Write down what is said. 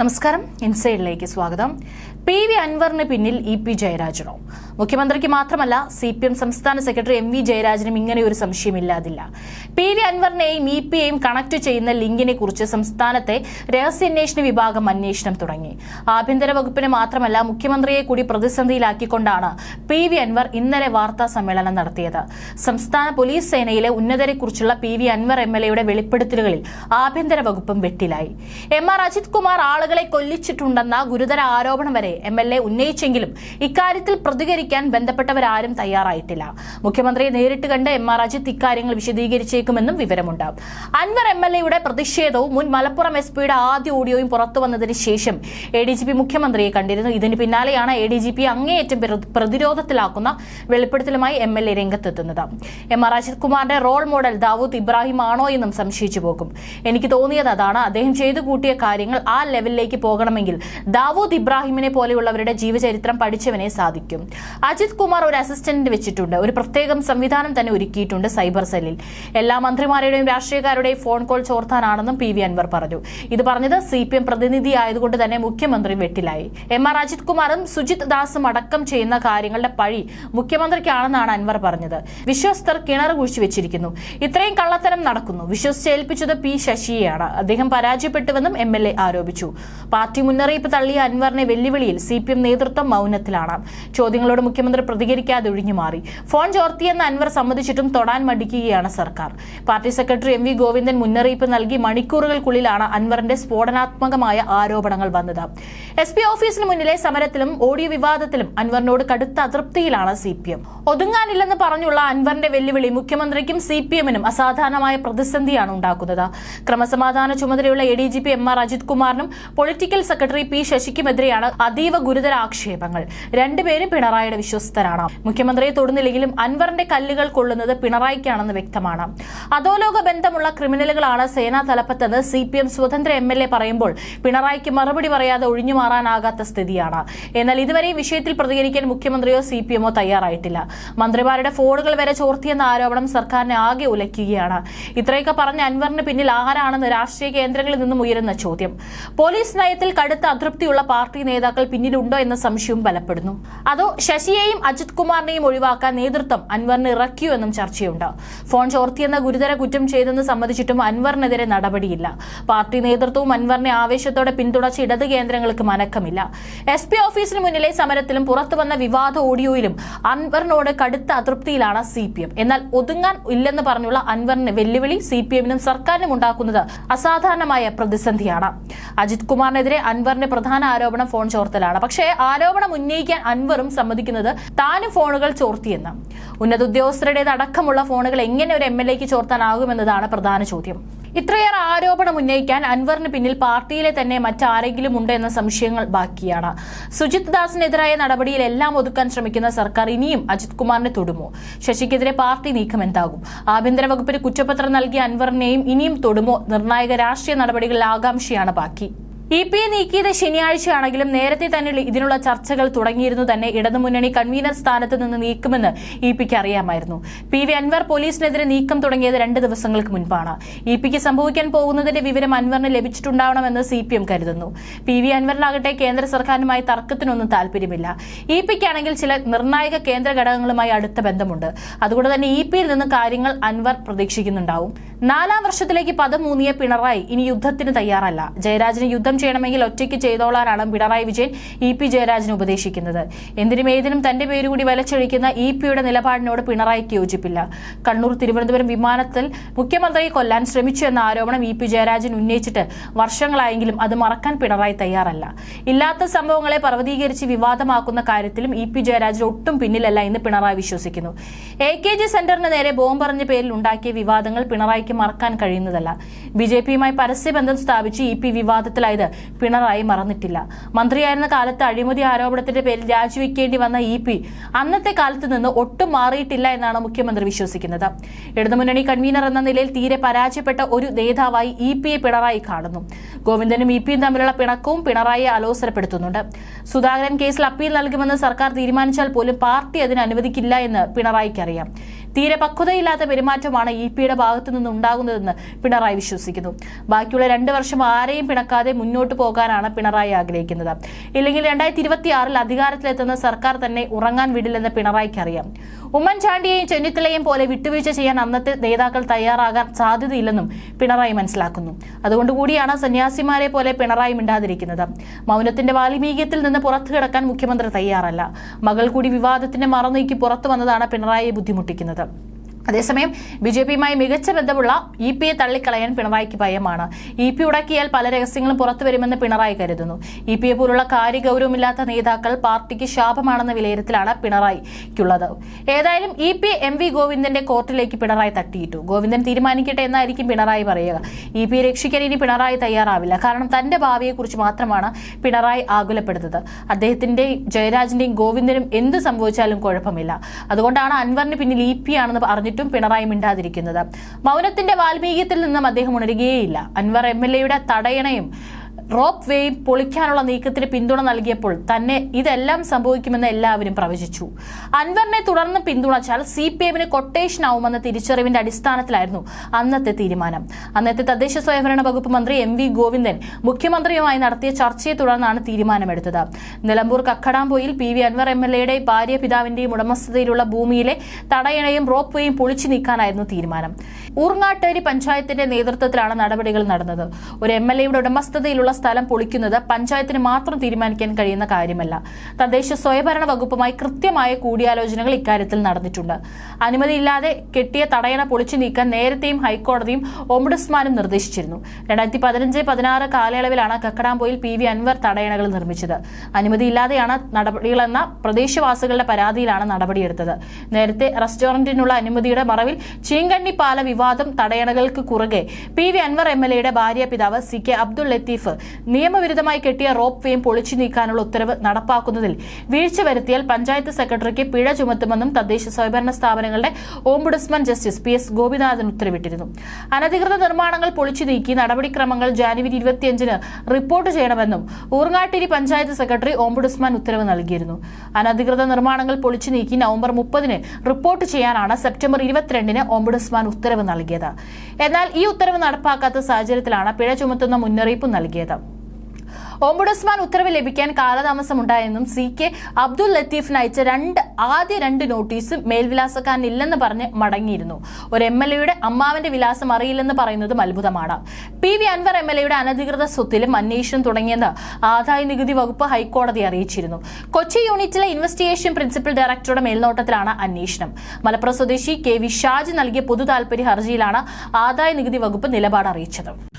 നമസ്കാരം. ഇൻസൈഡിലേക്ക് സ്വാഗതം. P V അൻവറിന് പിന്നിൽ ഇ പി ജയരാജനോ. മുഖ്യമന്ത്രിക്ക് മാത്രമല്ല സി പി എം സംസ്ഥാന സെക്രട്ടറി എം വി ജയരാജനും ഇങ്ങനെ ഒരു സംശയമില്ലാതില്ല പി വി അൻവറിനെയും ഇ പിയെയും കണക്ട് ചെയ്യുന്ന ലിങ്കിനെ കുറിച്ച് സംസ്ഥാനത്തെ രഹസ്യാന്വേഷണ വിഭാഗം അന്വേഷണം തുടങ്ങി. ആഭ്യന്തര വകുപ്പിനെ മാത്രമല്ല മുഖ്യമന്ത്രിയെ കൂടി പ്രതിസന്ധിയിലാക്കിക്കൊണ്ടാണ് പി വി അൻവർ ഇന്നലെ വാർത്താ സമ്മേളനം നടത്തിയത്. സംസ്ഥാന പോലീസ് സേനയിലെ ഉന്നതരെക്കുറിച്ചുള്ള P V Anvar M L എയുടെ വെളിപ്പെടുത്തലുകളിൽ ആഭ്യന്തര വകുപ്പും വെട്ടിലായി. എം ആർ അജിത് കുമാർ ആളുകളെ കൊല്ലിച്ചിട്ടുണ്ടെന്ന ഗുരുതര ആരോപണം വരെ എം എൽ എ ഉന്നയിച്ചെങ്കിലും ഇക്കാര്യത്തിൽ പ്രതികരിക്കാൻ ബന്ധപ്പെട്ടവരാരും തയ്യാറായിട്ടില്ല. മുഖ്യമന്ത്രിയെ നേരിട്ട് കണ്ട് എം ആർ അജിത് ഇക്കാര്യങ്ങൾ വിശദീകരിച്ചേക്കുമെന്നും വിവരമുണ്ട്. അൻവർ എം എൽ എയുടെ പ്രതിഷേധവും മുൻ മലപ്പുറം എസ് പിയുടെ ആദ്യ ഓഡിയോയും പുറത്തു വന്നതിന് ശേഷം എ ഡി ജി പി മുഖ്യമന്ത്രിയെ കണ്ടിരുന്നു. ഇതിന് പിന്നാലെയാണ് എ ഡി ജി പി അങ്ങേയറ്റം പ്രതിരോധത്തിലാക്കുന്ന വെളിപ്പെടുത്തലുമായി എം എൽ എ രംഗത്തെത്തുന്നത്. എം ആർ അജിത് കുമാറിന്റെ റോൾ മോഡൽ ദാവൂദ് ഇബ്രാഹിം ആണോ എന്നും സംശയിച്ചു പോകും. എനിക്ക് തോന്നിയത് അതാണ്. അദ്ദേഹം ചെയ്തു കൂട്ടിയ കാര്യങ്ങൾ ആ ലെവലിലേക്ക് പോകണമെങ്കിൽ ദാവൂദ് ഇബ്രാഹിമിനെ പോലെയുള്ളവരുടെ ജീവചരിത്രം പഠിച്ചവനെ സാധിക്കും. അജിത് കുമാർ ഒരു അസിസ്റ്റന്റ് വെച്ചിട്ടുണ്ട്. ഒരു പ്രത്യേകം സംവിധാനം തന്നെ ഒരുക്കിയിട്ടുണ്ട് സൈബർ സെല്ലിൽ. എല്ലാ മന്ത്രിമാരുടെയും രാഷ്ട്രീയക്കാരുടെയും ഫോൺ കോൾ ചോർത്താനാണെന്നും പി വി അൻവർ പറഞ്ഞു. ഇത് പറഞ്ഞത് സി പി എം പ്രതിനിധി ആയതുകൊണ്ട് തന്നെ മുഖ്യമന്ത്രി വെട്ടിലായി. എം ആർ അജിത് കുമാറും സുജിത് ദാസും അടക്കം ചെയ്യുന്ന കാര്യങ്ങളുടെ പഴി മുഖ്യമന്ത്രിക്കാണെന്നാണ് അൻവർ പറഞ്ഞത്. വിശ്വസ്തർ കിണർ കുഴിച്ചു വെച്ചിരിക്കുന്നു. ഇത്രയും കള്ളത്തരം നടക്കുന്നു. വിശ്വസിച്ചേൽപ്പിച്ചത് പി ശശിയെയാണ്. അദ്ദേഹം പരാജയപ്പെട്ടുവെന്നും എം എൽ എ ആരോപിച്ചു. പാർട്ടി മുന്നറിയിപ്പ് തള്ളിയ അൻവറിനെ വെല്ലുവിളിയിൽ സി പി എം നേതൃത്വം മൗനത്തിലാണ്. ചോദ്യങ്ങളോട് മുഖ്യമന്ത്രി പ്രതികരിക്കാതെ ഒഴിഞ്ഞുമാറി ഫോൺ ചോർത്തിയെന്ന് അൻവർ സമ്മതിച്ചിട്ടും തൊടാൻ മടിക്കുകയാണ് സർക്കാർ. Party secretary M V Govindan മുന്നറിയിപ്പ് നൽകി മണിക്കൂറുകൾക്കുള്ളിലാണ് അൻവറിന്റെ സ്ഫോടനാത്മകമായ ആരോപണങ്ങൾ വന്നത്. എസ് പി ഓഫീസിന് മുന്നിലെ സമരത്തിലും ഓഡിയോ വിവാദത്തിലും അൻവറിനോട് കടുത്ത അതൃപ്തിയിലാണ് സി പി എം ഒതുങ്ങാനില്ലെന്ന് പറഞ്ഞുള്ള അൻവറിന്റെ വെല്ലുവിളി മുഖ്യമന്ത്രിക്കും സി പി എമ്മിനും അസാധാരണമായ പ്രതിസന്ധിയാണ് ഉണ്ടാക്കുന്നത്. ക്രമസമാധാന ചുമതലയുള്ള A D G P M R Ajith കുമാറിനും political secretary P ശശിക്കുമെതിരെയാണ് അതീവ ഗുരുതര ആക്ഷേപങ്ങൾ. രണ്ടുപേരും പിണറായിയുടെ വിശ്വസ്തരാണ്. മുഖ്യമന്ത്രിയെ തൊടുന്നില്ലെങ്കിലും അൻവറിന്റെ കല്ലുകൾ കൊള്ളുന്നത് പിണറായിക്കാണെന്ന് വ്യക്തമാണ്. അധോലോക ബന്ധമുള്ള ക്രിമിനലുകളാണ് സേനാ തലപ്പത്തെന്ന് സി പി എം സ്വതന്ത്ര എം എൽ എ പറയുമ്പോൾ പിണറായിക്ക് മറുപടി പറയാതെ ഒഴിഞ്ഞു മാറാനാകാത്ത സ്ഥിതിയാണ്. എന്നാൽ ഇതുവരെ വിഷയത്തിൽ പ്രതികരിക്കാൻ മുഖ്യമന്ത്രിയോ സി പി എമ്മോ തയ്യാറായിട്ടില്ല. മന്ത്രിമാരുടെ ഫോണുകൾ വരെ ചോർത്തിയെന്ന ആരോപണം സർക്കാരിനെ ആകെ ഉലയ്ക്കുകയാണ്. ഇത്രയൊക്കെ പറഞ്ഞ അൻവറിന് പിന്നിൽ ആരാണെന്ന് രാഷ്ട്രീയ കേന്ദ്രങ്ങളിൽ നിന്നും ഉയരുന്ന ചോദ്യം. പോലീസ് നയത്തിൽ കടുത്ത അതൃപ്തിയുള്ള പാർട്ടി നേതാക്കൾ പിന്നിലുണ്ടോ എന്ന സംശയവും ബലപ്പെടുന്നു. അതോ ശശിയെയും അജിത് കുമാറിനെയും ഒഴിവാക്കാൻ നേതൃത്വം അൻവറിന് ഇറക്കിയോ എന്നും ചർച്ചയുണ്ട്. ഫോൺ ചോർത്തിയെന്ന ഗുരുതര കുറ്റം ചെയ്തെന്ന് സമ്മതിച്ചിട്ടും അൻവറിനെതിരെ നടപടിയില്ല. പാർട്ടി നേതൃത്വവും അൻവറിനെ ആവേശത്തോടെ പിന്തുണച്ച ഇടത് കേന്ദ്രങ്ങൾക്ക് മനക്കമില്ല. എസ് പി ഓഫീസിന് മുന്നിലെ സമരത്തിലും പുറത്തുവന്ന വിവാദ ഓഡിയോയിലും അൻവറിനോട് കടുത്ത അതൃപ്തിയിലാണ് സി പി എം. എന്നാൽ ഒതുങ്ങാൻ ഇല്ലെന്ന് പറഞ്ഞുള്ള അൻവറിന് വെല്ലുവിളി സി പി എമ്മിനും സർക്കാരിനും ഉണ്ടാക്കുന്നത് അസാധാരണമായ പ്രതിസന്ധിയാണ്. അജിത് കുമാറിനെതിരെ അൻവറിന്റെ പ്രധാന ആരോപണം ഫോൺ ചോർത്തലാണ്. പക്ഷേ ആരോപണം ഉന്നയിക്കാൻ അൻവറും സമ്മതിക്കുന്നത് താനും ഫോണുകൾ ചോർത്തിയെന്ന്. ഉന്നത ഉദ്യോഗസ്ഥരുടേത് അടക്കമുള്ള ഫോണുകൾ എങ്ങനെ ഒരു എം എൽ എക്ക് ചോർത്താനാകുമെന്നതാണ് പ്രധാന ചോദ്യം. ഇത്രയേറെ ആരോപണം ഉന്നയിക്കാൻ അൻവറിന് പിന്നിൽ പാർട്ടിയിലെ തന്നെ മറ്റാരെങ്കിലും ഉണ്ട് എന്ന സംശയങ്ങൾ ബാക്കിയാണ്. സുജിത് ദാസിനെതിരായ നടപടിയിൽ എല്ലാം ഒതുക്കാൻ ശ്രമിക്കുന്ന സർക്കാർ ഇനിയും അജിത് കുമാറിനെ തൊടുമോ? ശശിക്കെതിരെ പാർട്ടി നീക്കം എന്താകും? ആഭ്യന്തര വകുപ്പിന് കുറ്റപത്രം നൽകിയ അൻവറിനെയും ഇനിയും തൊടുമോ? നിർണായക രാഷ്ട്രീയ നടപടികളിൽ ആകാംക്ഷയാണ് ബാക്കി. ഇ പി നീക്കിയത് ശനിയാഴ്ചയാണെങ്കിലും നേരത്തെ തന്നെ ഇതിനുള്ള ചർച്ചകൾ തുടങ്ങിയിരുന്നു തന്നെ. ഇടതുമുന്നണി കൺവീനർ സ്ഥാനത്ത് നിന്ന് നീക്കുമെന്ന് ഇ പിക്ക് അറിയാമായിരുന്നു. പി വി അൻവർ പോലീസിനെതിരെ നീക്കം തുടങ്ങിയത് രണ്ട് ദിവസങ്ങൾക്ക് മുൻപാണ്. ഇ പിക്ക് സംഭവിക്കാൻ പോകുന്നതിന്റെ വിവരം അൻവറിന് ലഭിച്ചിട്ടുണ്ടാവണമെന്ന് സി പി എം കരുതുന്നു. പി വി അൻവറിനാകട്ടെ കേന്ദ്ര സർക്കാരുമായി തർക്കത്തിനൊന്നും താല്പര്യമില്ല ഇ പിക്കാണെങ്കിൽ ചില നിർണായക കേന്ദ്ര ഘടകങ്ങളുമായി അടുത്ത ബന്ധമുണ്ട്. അതുകൊണ്ട് തന്നെ ഇ പിയിൽ നിന്ന് കാര്യങ്ങൾ അൻവർ പ്രതീക്ഷിക്കുന്നുണ്ടാവും. നാലാം വർഷത്തിലേക്ക് പദം മൂന്നിയ പിണറായി ഇനി യുദ്ധത്തിന് തയ്യാറല്ല. ജയരാജന് യുദ്ധം ചെയ്യണമെങ്കിൽ ഒറ്റയ്ക്ക് ചെയ്തോളാനാണ് പിണറായി വിജയൻ ഇ പി ജയരാജന് ഉപദേശിക്കുന്നത്. എന്തിനും ഏതിനും തന്റെ പേരുകൂടി വലച്ചൊഴിക്കുന്ന ഇ പിയുടെ നിലപാടിനോട് പിണറായിക്ക് യോജിപ്പില്ല. കണ്ണൂർ തിരുവനന്തപുരം വിമാനത്തിൽ മുഖ്യമന്ത്രിയെ കൊല്ലാൻ ശ്രമിച്ചു എന്ന ആരോപണം ഇ പി ജയരാജൻ ഉന്നയിച്ചിട്ട് വർഷങ്ങളായെങ്കിലും അത് മറക്കാൻ പിണറായി തയ്യാറല്ല. ഇല്ലാത്ത സംഭവങ്ങളെ പർവതീകരിച്ച് വിവാദമാക്കുന്ന കാര്യത്തിലും ഇ പി ജയരാജൻ ഒട്ടും പിന്നിലല്ല എന്ന് പിണറായി വിശ്വസിക്കുന്നു. എ കെ ജി സെന്ററിന് നേരെ ബോംബെറിഞ്ഞ പേരിൽ ഉണ്ടാക്കിയ വിവാദങ്ങൾ പിണറായിക്ക് മറക്കാൻ കഴിയുന്നതല്ല. ബി ജെ പിയുമായി പരസ്യബന്ധം സ്ഥാപിച്ച് ഇ പി വിവാദത്തിലായത് പിണറായി മറന്നിട്ടില്ല. മന്ത്രിയായിരുന്ന കാലത്ത് അഴിമതി ആരോപണത്തിന്റെ പേരിൽ രാജിവെക്കേണ്ടി വന്ന ഇ പി അന്നത്തെ കാലത്ത് നിന്ന് ഒട്ടും മാറിയിട്ടില്ല എന്നാണ് മുഖ്യമന്ത്രി വിശ്വസിക്കുന്നത്. ഇടതുമുന്നണി കൺവീനർ എന്ന നിലയിൽ തീരെ പരാജയപ്പെട്ട ഒരു നേതാവായി ഇ പിയെ പിണറായി കാണുന്നു. ഗോവിന്ദനും ഇ പിയും തമ്മിലുള്ള പിണക്കവും പിണറായിയെ അലോസരപ്പെടുത്തുന്നുണ്ട്. സുധാകരൻ കേസിൽ അപ്പീൽ നൽകുമെന്ന് സർക്കാർ തീരുമാനിച്ചാൽ പോലും പാർട്ടി അതിന് അനുവദിക്കില്ല എന്ന് പിണറായിക്ക് അറിയാം തീരെ പക്വതയില്ലാത്ത പെരുമാറ്റമാണ് ഇ പിയുടെ ഭാഗത്തു നിന്നുണ്ടാകുന്നതെന്ന് പിണറായി വിശ്വസിക്കുന്നു. ബാക്കിയുള്ള രണ്ട് വർഷം ആരെയും പിണക്കാതെ മുന്നോട്ട് പോകാനാണ് പിണറായി ആഗ്രഹിക്കുന്നത്. ഇല്ലെങ്കിൽ രണ്ടായിരത്തി ഇരുപത്തി ആറിൽ അധികാരത്തിലെത്തുന്ന സർക്കാർ തന്നെ ഉറങ്ങാൻ വിടില്ലെന്ന് പിണറായിക്ക് അറിയാം. ഉമ്മൻചാണ്ടിയെയും ചെന്നിത്തലയും പോലെ വിട്ടുവീഴ്ച ചെയ്യാൻ അന്നത്തെ നേതാക്കൾ തയ്യാറാകാൻ സാധ്യതയില്ലെന്നും പിണറായി മനസ്സിലാക്കുന്നു. അതുകൊണ്ട് കൂടിയാണ് സന്യാസിമാരെ പോലെ പിണറായി മിണ്ടാതിരിക്കുന്നത്. മൗനത്തിന്റെ വാൽമീകത്തിൽ നിന്ന് പുറത്തു കിടക്കാൻ മുഖ്യമന്ത്രി തയ്യാറല്ല. മകൾ കൂടി വിവാദത്തിന്റെ മറനീക്കി പുറത്തു വന്നതാണ് പിണറായിയെ ബുദ്ധിമുട്ടിക്കുന്നത്. അതേസമയം ബി ജെ പിയുമായി മികച്ച ബന്ധമുള്ള ഇ പിയെ തള്ളിക്കളയാൻ പിണറായിക്ക് ഭയമാണ്. ഇ പി ഉടക്കിയാൽ പല രഹസ്യങ്ങളും പുറത്തു വരുമെന്ന് പിണറായി കരുതുന്നു. ഇ പിയെ പോലുള്ള കാര്യഗൗരവമില്ലാത്ത നേതാക്കൾ പാർട്ടിക്ക് ശാപമാണെന്ന വിലയിരുത്തലാണ് പിണറായിക്കുള്ളത്. ഏതായാലും ഇ പി എം വി ഗോവിന്ദന്റെ കോർട്ടിലേക്ക് പിണറായി തട്ടിയിട്ടു. ഗോവിന്ദൻ തീരുമാനിക്കട്ടെ എന്നായിരിക്കും പിണറായി പറയുക. ഇ പിയെ രക്ഷിക്കാൻ ഇനി പിണറായി തയ്യാറാവില്ല. കാരണം തന്റെ ഭാവിയെക്കുറിച്ച് മാത്രമാണ് പിണറായി ആകുലപ്പെടുന്നത്. അദ്ദേഹത്തിന്റെ ജയരാജിന്റെയും ഗോവിന്ദനും എന്ത് സംഭവിച്ചാലും കുഴപ്പമില്ല. അതുകൊണ്ടാണ് അൻവറിന് പിന്നിൽ ഇ പി ആണെന്ന് പറഞ്ഞിട്ടും പിണറായി മിണ്ടാതിരിക്കുന്നത്. മൗനത്തിന്റെ വാൽമീകത്തിൽ നിന്നും അദ്ദേഹം ഉണരുകയേയില്ല. അൻവർ എം എൽ എയുടെ തടയണയും റോപ്പ് വേയും പൊളിക്കാനുള്ള നീക്കത്തിന് പിന്തുണ നൽകിയപ്പോൾ തന്നെ ഇതെല്ലാം സംഭവിക്കുമെന്ന് എല്ലാവരും പ്രവചിച്ചു. അൻവറിനെ തുടർന്ന് പിന്തുണച്ചാൽ സി പി എമ്മിന് കൊട്ടേഷൻ ആവുമെന്ന തിരിച്ചറിവിന്റെ അടിസ്ഥാനത്തിലായിരുന്നു അന്നത്തെ തീരുമാനം. അന്നത്തെ തദ്ദേശ സ്വയംഭരണ വകുപ്പ് മന്ത്രി എം വി ഗോവിന്ദൻ മുഖ്യമന്ത്രിയുമായി നടത്തിയ ചർച്ചയെ തുടർന്നാണ് തീരുമാനമെടുത്തത്. Nilambur Kakkadampoyil P V Anvar M L എയുടെ ഭാര്യ പിതാവിന്റെയും ഉടമസ്ഥതയിലുള്ള ഭൂമിയിലെ തടയണയും റോപ്പ് വേയും പൊളിച്ചു നീക്കാനായിരുന്നു തീരുമാനം. ഊർങ്ങാട്ടേരി പഞ്ചായത്തിന്റെ നേതൃത്വത്തിലാണ് നടപടികൾ നടന്നത്. ഒരു എം എൽ എയുടെ ഉടമസ്ഥതയിലുള്ള സ്ഥലം പൊളിക്കുന്നത് പഞ്ചായത്തിന് മാത്രം തീരുമാനിക്കാൻ കഴിയുന്ന കാര്യമല്ല. തദ്ദേശ സ്വയംഭരണ വകുപ്പുമായി കൃത്യമായ കൂടിയാലോചനകൾ ഇക്കാര്യത്തിൽ നടന്നിട്ടുണ്ട്. അനുമതിയില്ലാതെ കെട്ടിയ തടയണ പൊളിച്ചു നീക്കാൻ നേരത്തെയും ഹൈക്കോടതിയും ഓംബുഡ്സ്മാനും നിർദ്ദേശിച്ചിരുന്നു. രണ്ടായിരത്തി പതിനഞ്ച് പതിനാറ് കാലയളവിലാണ് കക്കടാമ്പോയിൽ പി വി അൻവർ തടയണകൾ നിർമ്മിച്ചത്. അനുമതിയില്ലാതെയാണ് നടപടികളെന്ന പ്രദേശവാസികളുടെ പരാതിയിലാണ് നടപടിയെടുത്തത്. നേരത്തെ റെസ്റ്റോറന്റിനുള്ള അനുമതിയുടെ മറവിൽ ചീങ്കണ്ണി പാല തടയണകൾക്ക് കുറുകെ. P V Anvar M L എയുടെ ഭാര്യ പിതാവ് സി കെ അബ്ദുൾ ലത്തീഫ് നിയമവിരുദ്ധമായി കെട്ടിയ റോപ്പ് വേയും പൊളിച്ചു നീക്കാനുള്ള ഉത്തരവ് നടപ്പാക്കുന്നതിൽ വീഴ്ച വരുത്തിയാൽ പഞ്ചായത്ത് സെക്രട്ടറിക്ക് പിഴ ചുമത്തുമെന്നും തദ്ദേശ സ്വയംഭരണ സ്ഥാപനങ്ങളുടെ ombudsman justice P S Gopinathan ഉത്തരവിട്ടിരുന്നു. അനധികൃത നിർമ്മാണങ്ങൾ പൊളിച്ചു നീക്കി നടപടിക്രമങ്ങൾ ജാനുവരി ഇരുപത്തിയഞ്ചിന് റിപ്പോർട്ട് ചെയ്യണമെന്നും ഊർങ്ങാട്ടിരി പഞ്ചായത്ത് സെക്രട്ടറി ഓംബുഡ്സ്മാൻ ഉത്തരവ് നൽകിയിരുന്നു. അനധികൃത നിർമ്മാണങ്ങൾ പൊളിച്ചു നീക്കി നവംബർ മുപ്പതിന് റിപ്പോർട്ട് ചെയ്യാനാണ് സെപ്റ്റംബർ ഇരുപത്തിരണ്ടിന് ഓംബുഡ്സ്മാൻ ഉത്തരവ് നൽകിയത്. എന്നാൽ ഈ ഉത്തരവ് നടപ്പാക്കാത്ത സാഹചര്യത്തിലാണ് പിഴ ചുമത്തുന്ന മുന്നറിയിപ്പ് നൽകിയത്. ഓംബുഡസ്മാൻ ഉത്തരവ് ലഭിക്കാൻ കാലതാമസമുണ്ടായെന്നും സി കെ അബ്ദുൽ ലത്തീഫിന് അയച്ച രണ്ട് ആദ്യ രണ്ട് നോട്ടീസും മേൽവിലാസക്കാരനില്ലെന്ന് പറഞ്ഞ് മടങ്ങിയിരുന്നു. ഒരു എം എൽ എയുടെ അമ്മാവന്റെ വിലാസം അറിയില്ലെന്ന് പറയുന്നതും അത്ഭുതമാണ്. P V Anvar M L എയുടെ അനധികൃത സ്വത്തിലും അന്വേഷണം തുടങ്ങിയെന്ന് ആദായ നികുതി വകുപ്പ് ഹൈക്കോടതി അറിയിച്ചിരുന്നു. കൊച്ചി യൂണിറ്റിലെ ഇൻവെസ്റ്റിഗേഷൻ പ്രിൻസിപ്പൽ ഡയറക്ടറുടെ മേൽനോട്ടത്തിലാണ് അന്വേഷണം. മലപ്പുറം സ്വദേശി കെ വി ഷാജി നൽകിയ പൊതു താൽപര്യ ഹർജിയിലാണ് ആദായ നികുതി വകുപ്പ് നിലപാട് അറിയിച്ചത്.